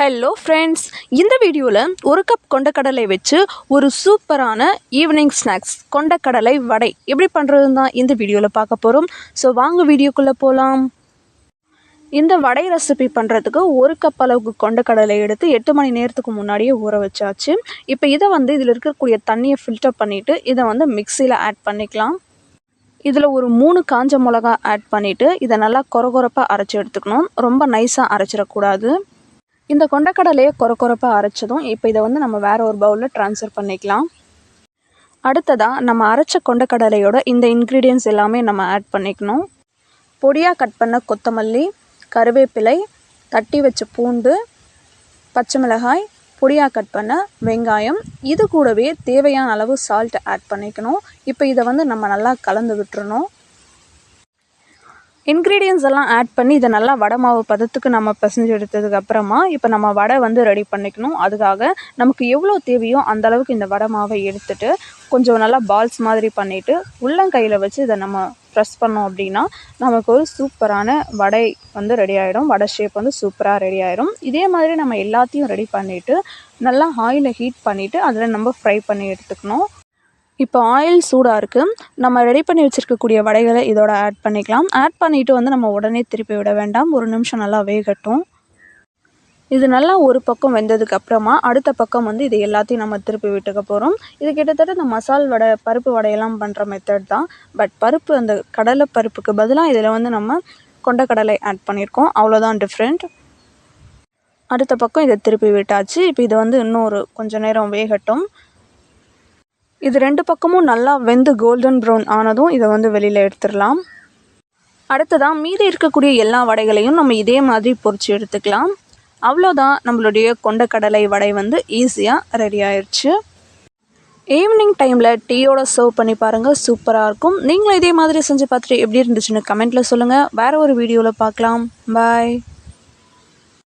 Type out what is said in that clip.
Hello friends இந்த வீடியோவில் ஒரு கப் கொண்டக்கடலை வச்சு ஒரு சூப்பரான ஈவினிங் ஸ்நாக்ஸ் கொண்டக்கடலை வடை எப்படி பண்ணுறதுன்னு தான் இந்த வீடியோவில் பார்க்க போகிறோம் ஸோ வாங்க வீடியோக்குள்ளே போகலாம் இந்த வடை ரெசிபி பண்ணுறதுக்கு ஒரு கப் அளவுக்கு கொண்டக்கடலை எடுத்து எட்டு மணி நேரத்துக்கு முன்னாடியே ஊற வச்சாச்சு. இப்போ இதை வந்து இதில் இருக்கக்கூடிய தண்ணியை ஃபில்டர் பண்ணிவிட்டு இதை வந்து மிக்சியில் ஆட் பண்ணிக்கலாம். இதில் ஒரு மூணு காஞ்ச மிளகா ஆட் பண்ணிவிட்டு இதை நல்லா கொரகொரப்பாக அரைச்சி எடுத்துக்கணும். ரொம்ப நைஸாக அரைச்சிடக்கூடாது. இந்த கொண்டக்கடலையை கொர கொரப்பாக அரைச்சதும் இப்போ இதை வந்து நம்ம வேறு ஒரு பவுலில் ட்ரான்ஸ்ஃபர் பண்ணிக்கலாம். அடுத்ததாக நம்ம அரைச்ச கொண்டக்கடலையோட இந்த இன்க்ரீடியன்ஸ் எல்லாமே நம்ம ஆட் பண்ணிக்கணும். பொடியாக கட் பண்ண கொத்தமல்லி கருவேப்பிலை தட்டி வச்ச பூண்டு பச்சை மிளகாய் பொடியாக கட் பண்ண வெங்காயம் இது கூடவே தேவையான அளவு சால்ட் ஆட் பண்ணிக்கணும். இப்போ இதை வந்து நம்ம நல்லா கலந்து விட்டுறணும். இன்க்ரீடியன்ஸ் எல்லாம் ஆட் பண்ணி இதை நல்லா வடை மாவு பதத்துக்கு நம்ம பிசைஞ்சு எடுத்ததுக்கு அப்புறமா இப்போ நம்ம வடை வந்து ரெடி பண்ணிக்கணும். அதுக்காக நமக்கு எவ்வளோ தேவையோ அந்த அளவுக்கு இந்த வடை மாவை எடுத்துட்டு கொஞ்சம் நல்லா பால்ஸ் மாதிரி பண்ணிவிட்டு உள்ளங்கையில் வச்சு இதை நம்ம ப்ரெஸ் பண்ணோம் அப்படின்னா நமக்கு ஒரு சூப்பரான வடை வந்து ரெடி ஆகிடும் வடை ஷேப் வந்து சூப்பராக ரெடி ஆகிடும் இதே மாதிரி நம்ம எல்லாத்தையும் ரெடி பண்ணிவிட்டு நல்லா ஆயிலை ஹீட் பண்ணிவிட்டு அதில் நம்ம ஃப்ரை பண்ணி எடுத்துக்கணும். இப்போ ஆயில் சூடாக இருக்குது நம்ம ரெடி பண்ணி வச்சுருக்கக்கூடிய வடைகளை இதோட ஆட் பண்ணிக்கலாம். ஆட் பண்ணிவிட்டு வந்து நம்ம உடனே திருப்பி விட வேண்டாம். ஒரு நிமிஷம் நல்லா வேகட்டும். இது நல்லா ஒரு பக்கம் வெந்ததுக்கு அப்புறமா அடுத்த பக்கம் வந்து இது எல்லாத்தையும் நம்ம திருப்பி விட்டுக்க போகிறோம் இது கிட்டத்தட்ட இந்த மசால் வடை பருப்பு வடையெல்லாம் பண்ணுற மெத்தட் தான். பட் பருப்பு அந்த கடலை பருப்புக்கு பதிலாக இதில் வந்து நம்ம கொண்டக்கடலை ஆட் பண்ணியிருக்கோம் அவ்வளோதான் டிஃப்ரெண்ட் அடுத்த பக்கம் இதை திருப்பி விட்டாச்சு. இப்போ இது வந்து இன்னும் ஒரு கொஞ்சம் நேரம் வேகட்டும். இது ரெண்டு பக்கமும் நல்லா வெந்து கோல்டன் ப்ரௌன் ஆனதும் இதை வந்து வெளியில் எடுத்துடலாம். அடுத்ததாக மீதி இருக்கக்கூடிய எல்லா வடைகளையும் நம்ம இதே மாதிரி பொறிச்சு எடுத்துக்கலாம். அவ்வளோதான் நம்மளுடைய கொண்டக்கடலை வடை வந்து ஈஸியாக ரெடி ஆயிடுச்சு ஈவினிங் டைமில் டீயோட சர்வ் பண்ணி பாருங்கள் சூப்பராக இருக்கும். நீங்களும் இதே மாதிரி செஞ்சு பார்த்துட்டு எப்படி இருந்துச்சுன்னு கமெண்ட்டில் சொல்லுங்கள் வேறு ஒரு வீடியோவில் பார்க்கலாம். பாய்